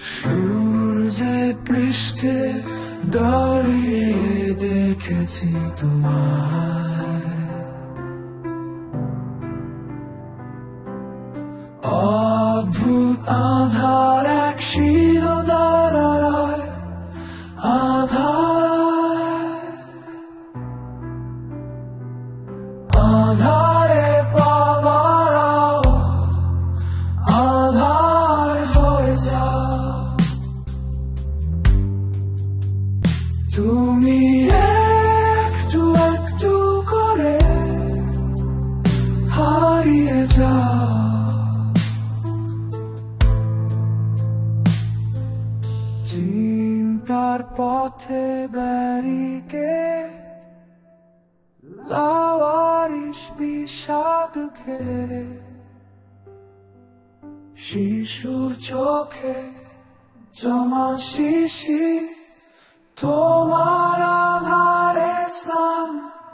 সূর্যে পৃষ্ঠে দাঁড়িয়ে দেখেছি তোমায়। শিশু চোখে জমা শিশি তোমার আধারে স্নান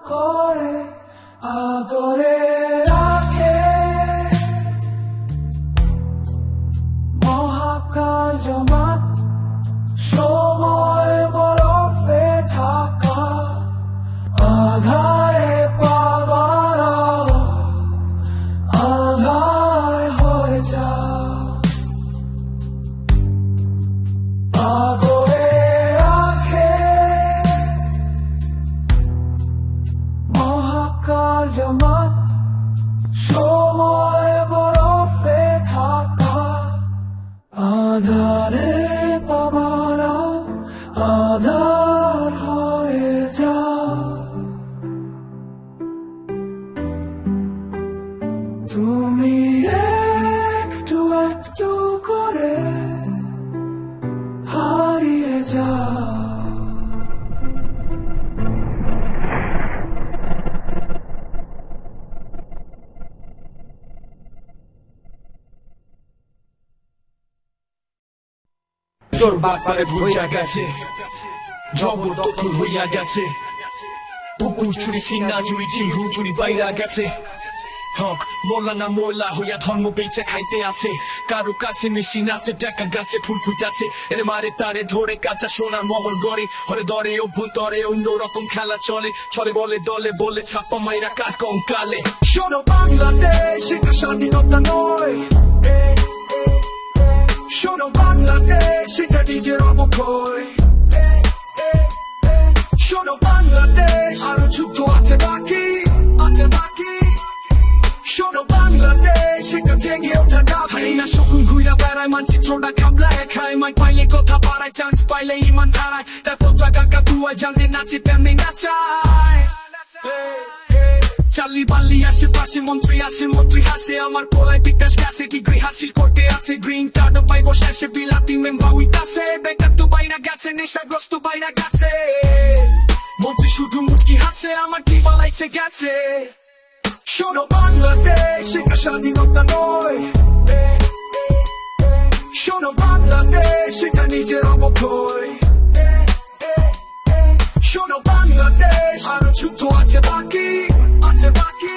করে আদরে বাপারে ভুইয়া গেছে। জবরদখল হইয়া গেছে। পুকুর চুরি সিনা চুরি চিহু চুরি বাইরা গেছে। ফুল ফুটাছে। মারে তারে ধরে কাঁচা সোনার মহল গড়ে। হরে দরে, অভ্যন্তরে অন্য রকম খেলা চলে। চলে বলে, দলে বলে ছাপ্পা মাইরা কার কঙ্কালে? স্বাধীনতা নয়। শোনো বাংলাদেশ, এটা নিজের অবক্ষয়। শোনো বাংলাদেশ, আরও যুদ্ধ আছে বাকি আছে বাকি। শোনো বাংলাদেশ, এটা জেগে ওঠা ডাকি না শকুন ঘুইরা বেড়ায় মানচিত্রটা খাবলায় খায় মাই পাইলে কথা পারায় চান্স পাইলে ইমান হারায়। তার ফোটা গানকা দুয়া জানলে নাচে তেমনি নাচায়। চাল্লি বাল্লি আশেপাশে মন্ত্রী আসে, মন্ত্রী হাসে। আমার পোলায় বিকাশ গেছে ডিগ্রি হাসিল করতে আছে। গ্রিন কার্ড পাইব শেষে, বিলাতি মেম্বা উইতাছে বেকার তো বাইরা গেছে, নেশাগ্রস্ত বাইরা গেছে। মন্ত্রী শুধু মুচকি হাসে, আমার কি পালাইছে গেছে। শোনো বাংলাদেশ এটা স্বাধীনতা নয়। শোনো বাংলাদেশ, এটা নিজের অবক্ষয়। শোনো বাংলাদেশ আরও যুদ্ধ আছে বাকি আছে বাকি।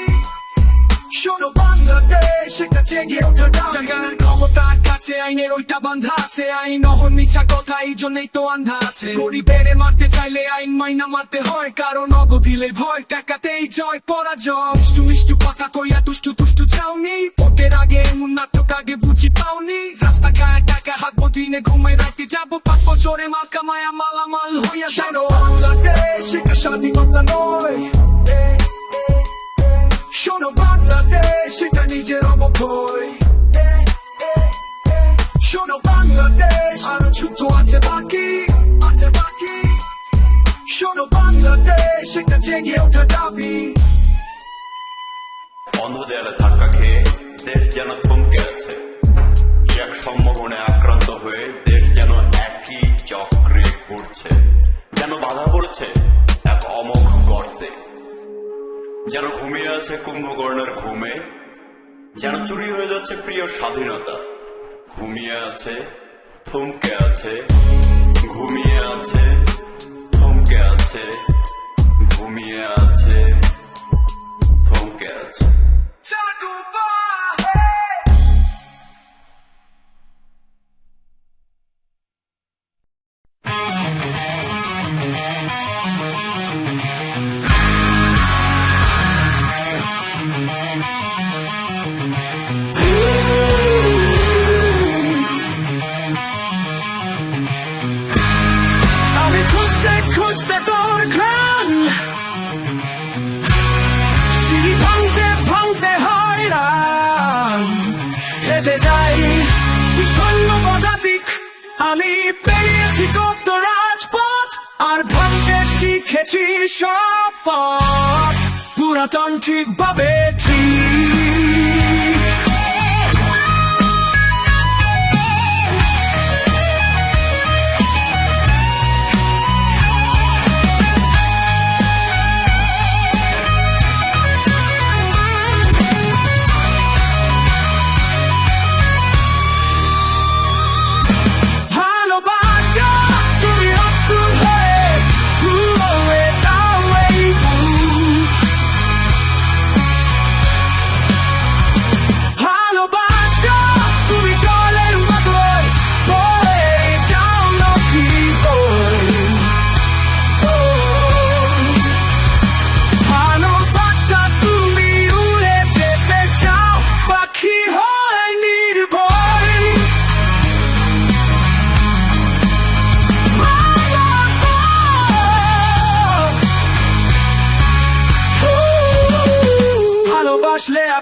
শোনো বাংলাদেশ এটা জেগে ওঠা জায়গার ক্ষমতার কাছে, আইনের ওইটা বান্ধা আছে। আইন অহন মিছা কথা, এই জন্যই তো আন্ধা আছে। গরিবের মারতে চাইলে আইন মাইনা মারতে হয়, কারণ অগ দিলে ভয় টাকাতেই জয়, পরাজয়। মিষ্টু মিষ্টু কথা কইয়া তুষ্টু তুষ্টু চাওনি। ভোটের আগে এমন নাটক আগে বুঝি পাওনি। রাস্তা খায় টাকা হাঁকবো দিনে ঘুমাই রাখতে যাব। পাঁচ বছরে মাল কামায়া মালামাল হইয়া শোনো বাংলাদেশ এটা স্বাধীনতা নয়। শোনো বাংলাদেশ এটা নিজের অবক্ষয়। শোনো বাংলাদেশ, আরও যুদ্ধ আছে বাকি আছে বাকি। শোনো বাংলাদেশ এটা জেগে ওঠা দাবি। অন্ধ দেয়ালে ধাক্কা খেয়ে দেশ যেন থমকে আছে। এক সম্মোহনে আক্রান্ত হয়ে দেশ যেন একই চক্রে ঘুরছে। যেন বাধা পড়ছে এক অমোঘ গর্তে। যেন ঘুমিয়ে আছে কুম্ভকর্ণের ঘুমে যেন চুরি হয়ে যাচ্ছে প্রিয় স্বাধীনতা। ঘুমিয়ে আছে, থমকে আছে, ঘুমিয়ে আছে, থমকে আছে, ঘুমিয়ে আছে। দেখেছি সব পুরাতন ঠিক ভাবে ঠিক।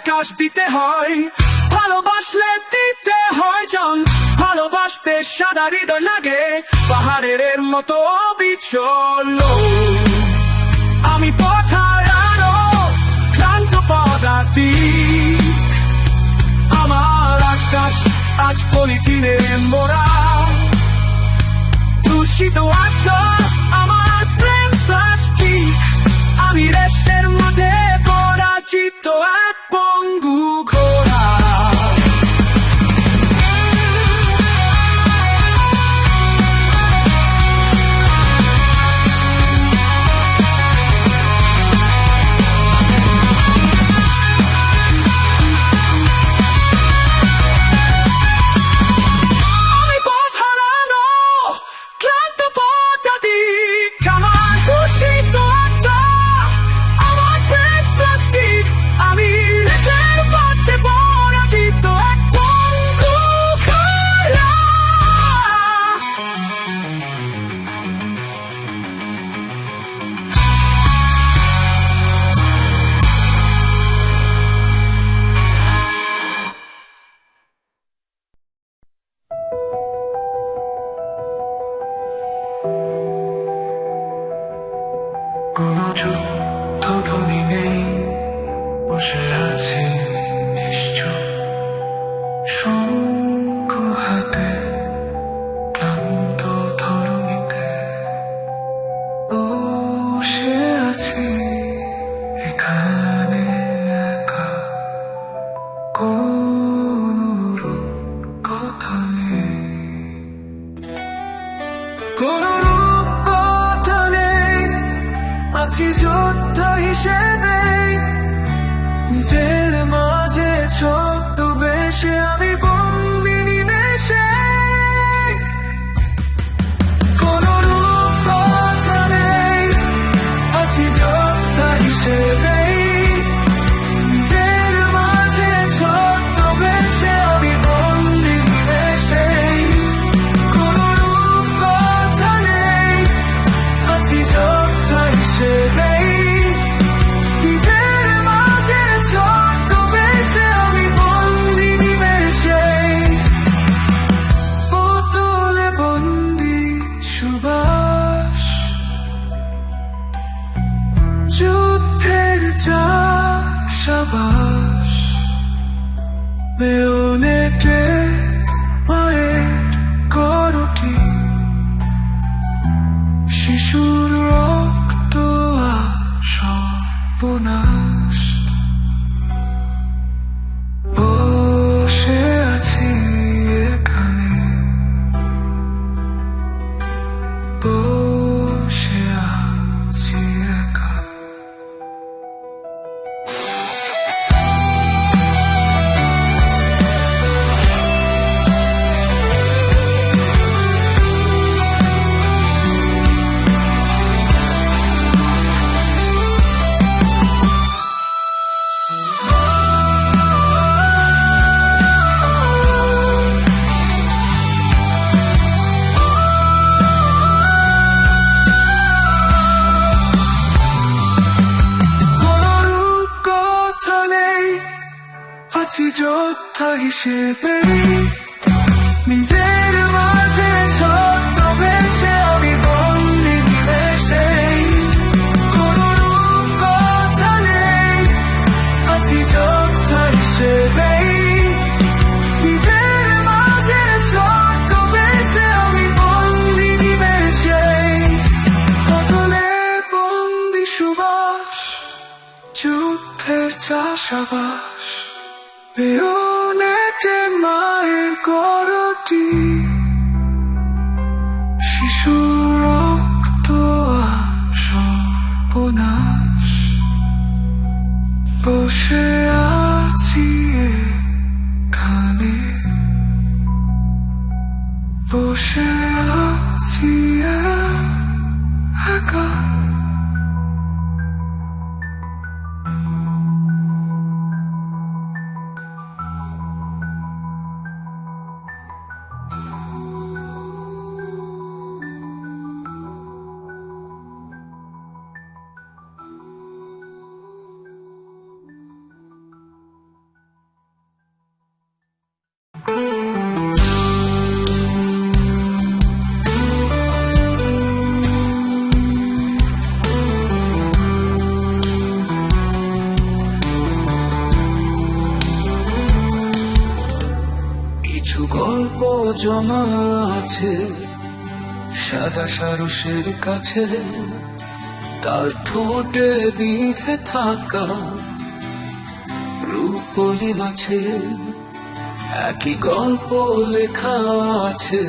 আকাশ দিতে হয়, ভালোবাসলে দিতে হয় জল। ভালোবাসতে সাদা হৃদয় লাগে, পাহাড়ের এর মতো বিচল আমি পথায় আরও ক্রান্ত পদাতি আমার আকাশ আজ পলিথিনে মোরা দূষিত আমার প্রেম প্লাস্টিক। আমি রেশের মাঝে পরাজিত আ সে পেরি নিজের মাঝে ছোট্ট বেছে আমি বন্দি নিবেশে কোন রূপ কথা নেই। আছি যোদ্ধা হিসেবেই। নিজের মাঝে ছোট্ট বেছে আমি বন্দি নিবেশে কতলে বন্দি সুবাস, যুদ্ধের চাষাবাস। আছে সাদা সারসের কাছে, তার ঠোঁটে বিধে থাকা রূপলি মাছে, একই গল্প লেখা আছে।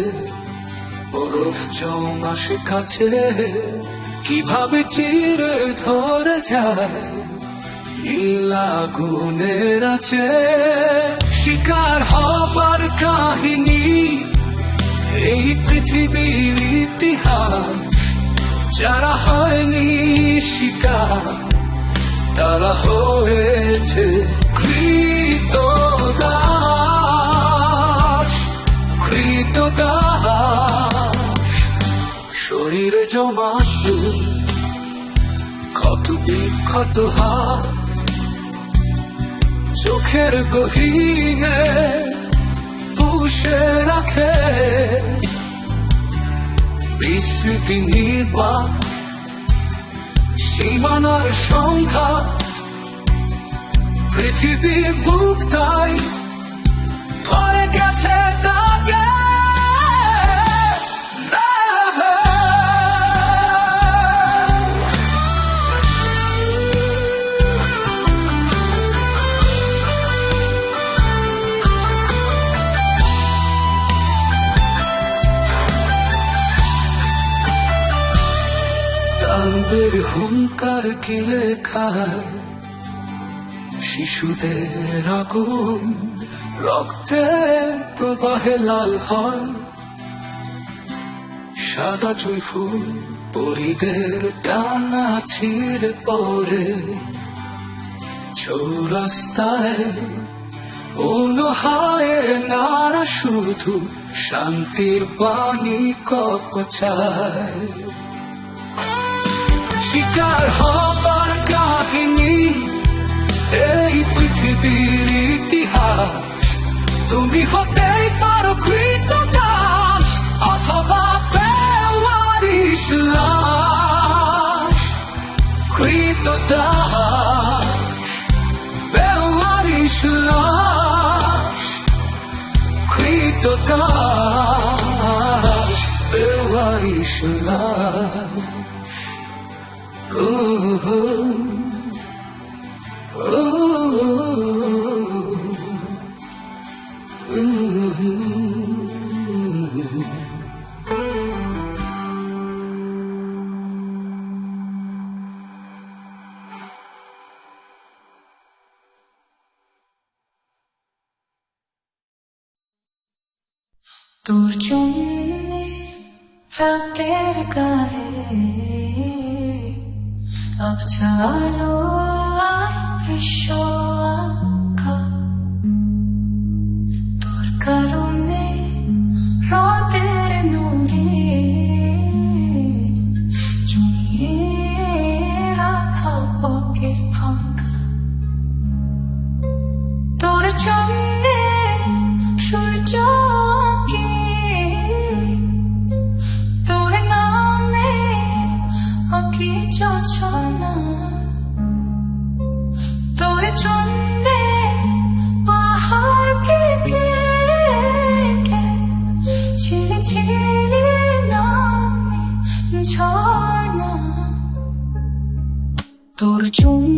বরফ জমাসে কাছে, কীভাবে চিরে ধরে যায় নীলাগুনের আছে। শিকার হবার কাহিনী এই পৃথিবীর ইতিহাস, যারা হয়নি শিকার, তারা হয়েছে কৃত শরীরে জমা সুর, ক্ষত বিক্ষত হাত, চোখের গহীনে রাখে। বিস্মৃতি সীমানার সংখ্যা পৃথিবীর বুকটাই ভরে গেছে দাগে তাম্বের হুঙ্কার কিলে খায় শিশুদের আগুন, রক্তে প্রবাহে লাল হয়। সাদা চুই ফুল পরিদের টানা ছিঁড়ে পরে। চৌরাস্তায় অনুহায় নারা শুধু শান্তির বাণী কপচায় শিকার হবার কাহিনী, এই পৃথিবীর ইতিহাস। তুমি হতেই পারো কৃত দাস অথবা বেওয়ারিশ লাশ। কৃত দাস বেওয়ারিশ লাশ। কৃত দাস বেওয়ারিশ লাশ। 또 좀 안 때릴까 해 আলো আর chúng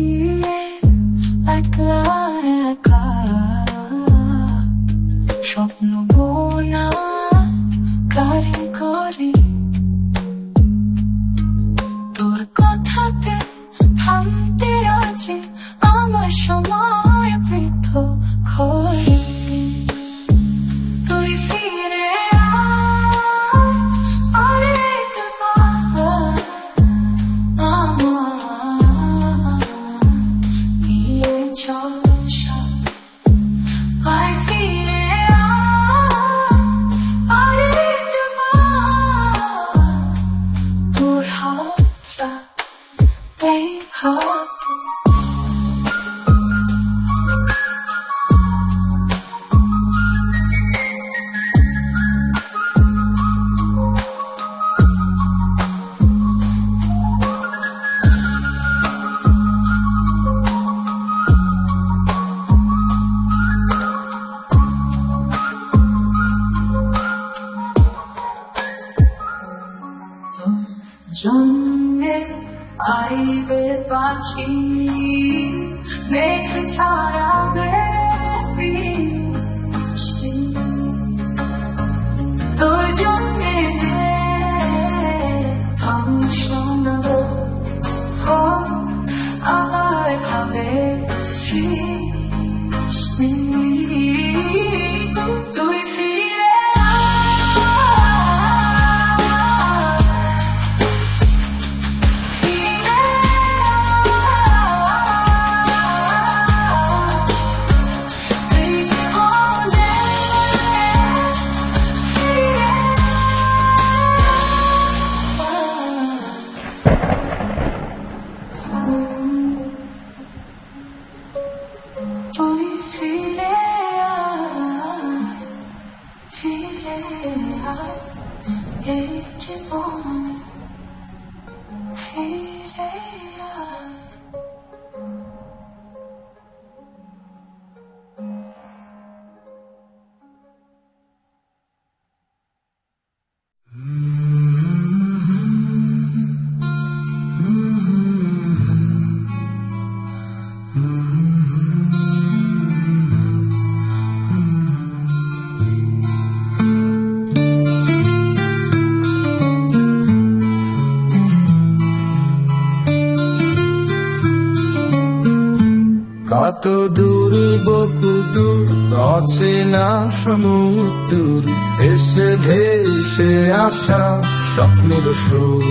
কত দূর বহু দূর অচেনা সমুদ্র, ভেসে ভেসে আসা স্বপ্নের সুর।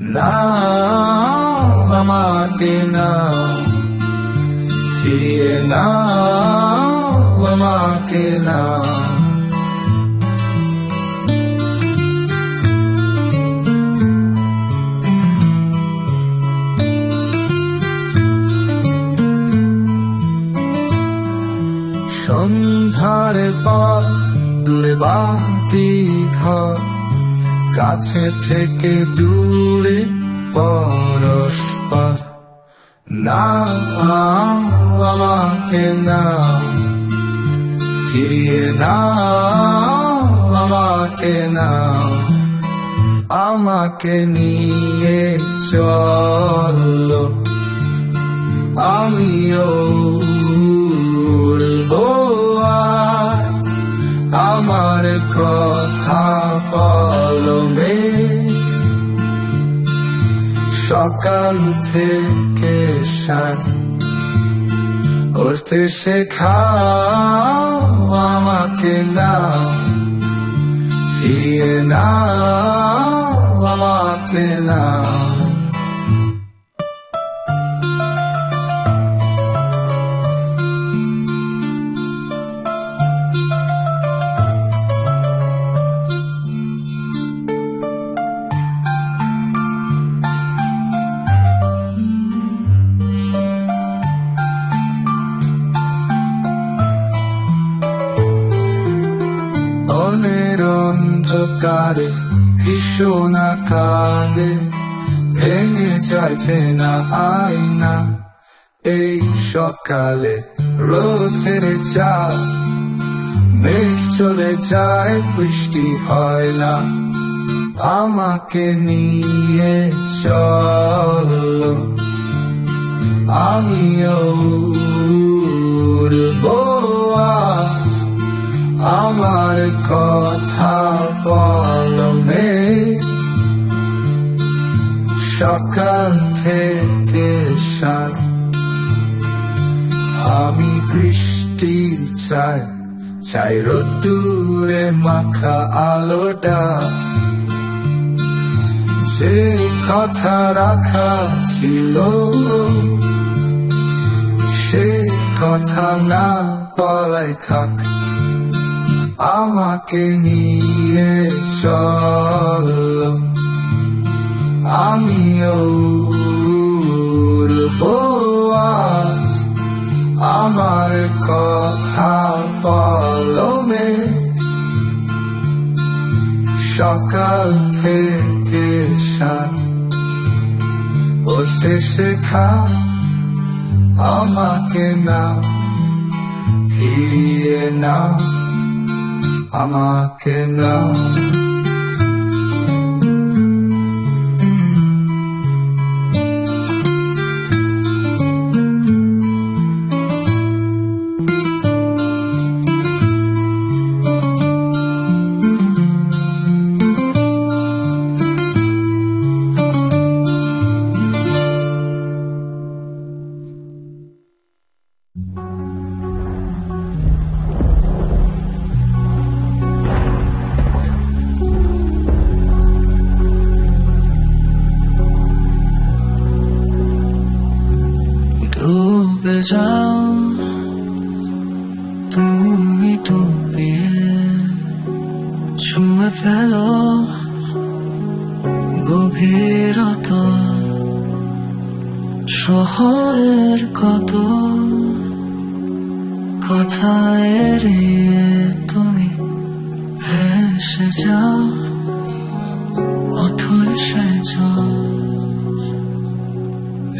না, আমাকে না, ফিরিয়ে না আমাকে না। পর, দূরে বাতি ঘর, কাছে থেকে দূরে পরস্পর না, আমাকে না, ফিরিয়ে না, আমাকে না, আমাকে নিয়ে চলো। আমিও উড়বো আমার কথা কলমে সকাল থেকে সাত উঠতে শেখাও আমাকে না ফিরিয়ে না আমাকে না আকারে ভেঙে যাচ্ছে না আয়না এই সকালে রোদ ফেরে যায় মেঘ চলে যায় বৃষ্টি হয় না আমাকে নিয়ে চলো আমিও আজ আমার কথা বলমে সকাল থেকে সাত আমি বৃষ্টি চাই চাই রোদ্দুরে মাখা আলোটা। যে কথা রাখা ছিল, সে কথা না বলাই থাক। আমাকে নিয়ে চলো। আমিও আজ আমার কথা বলমে সকাল থেকে সাত উঠতে শেখা, আমাকে না, ফিরিয়ে না, আমাকে না।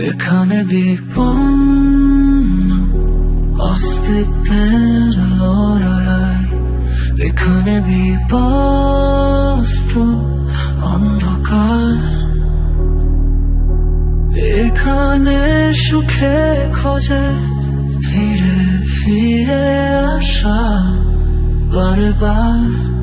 এখানে বিপন্ন অস্তিত্বের লড়াই। এখানে বিপস্ত অন্ধকার। এখানে সুখে খোঁজে ফিরে ফিরে আসা বারবার।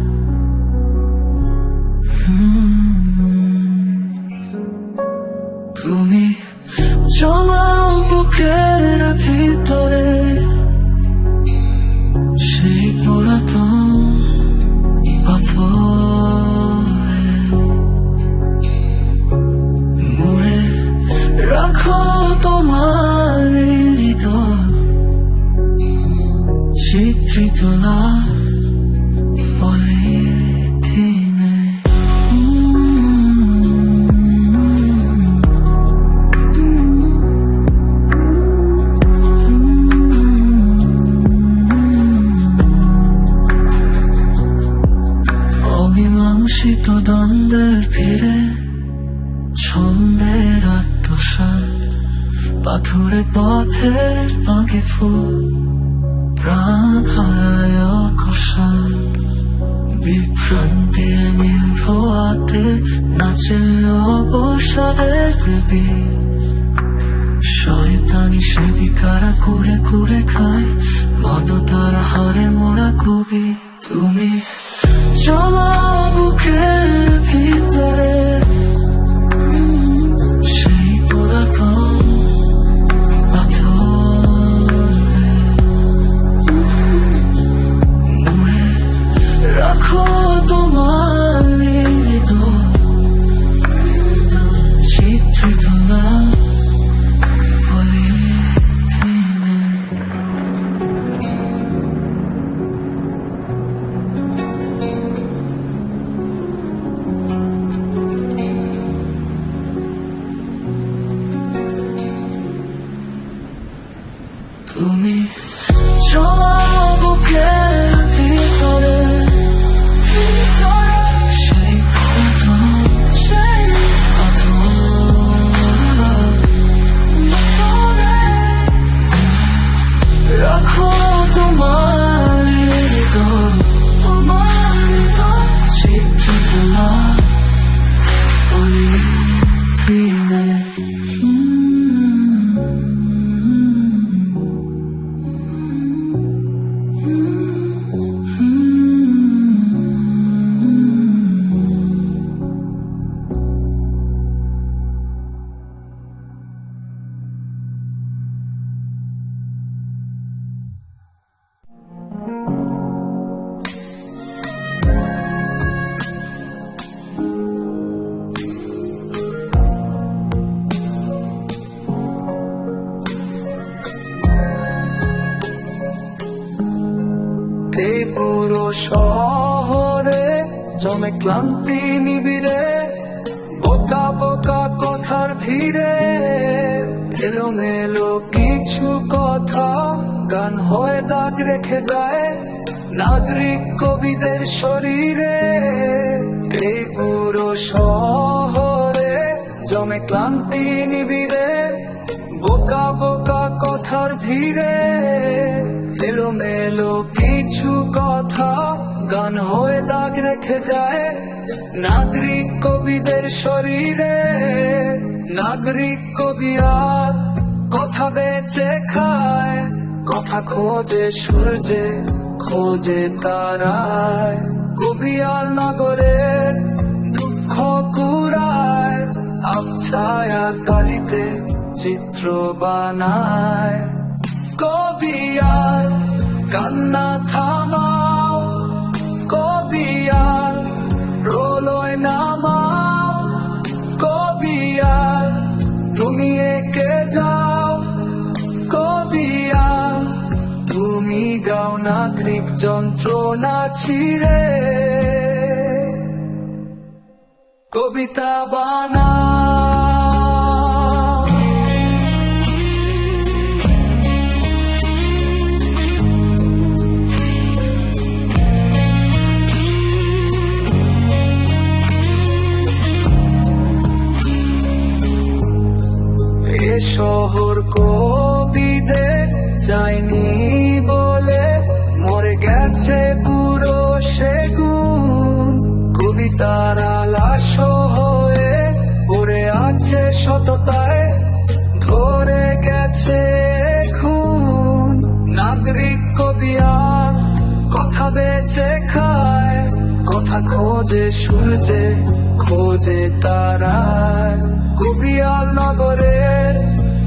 শহরে জমে ক্লান্তি নিবিড়ে, বোকা বোকা কথার ভিড়ে। এলো মেলো কিছু কথা গান হয়ে দাগ রেখে যায় নাগরিক কবিদের শরীরে। নাগরিক কবি আর কথা বেঁচে খায়, কথা খোঁজে সূর্যে, খোঁজে তারায়। কবি আর আবছায়া কালিতে চিত্র বানায়। কবি আর কান্না থামাও। কবি আর রোলয় নামাও। কবি আর তুমি একে যাও। কবি আর তুমি গাও নাগরিক যন্ত্রণা ছিড়ে। কবিতা বানা খোঁজে সূর্যে খোঁজে তারায়। কুবিয়াল নগরের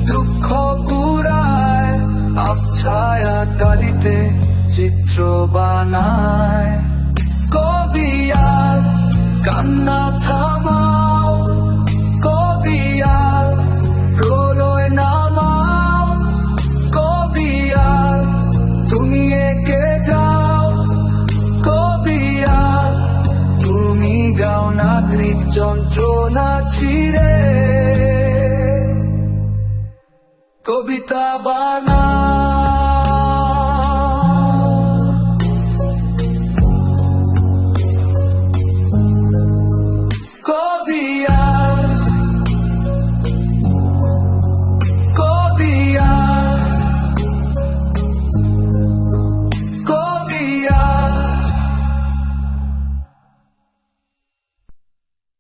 দুঃখ কুরায় আবছায়া ডালিতে চিত্র বানায়। কবিয়াল কান্না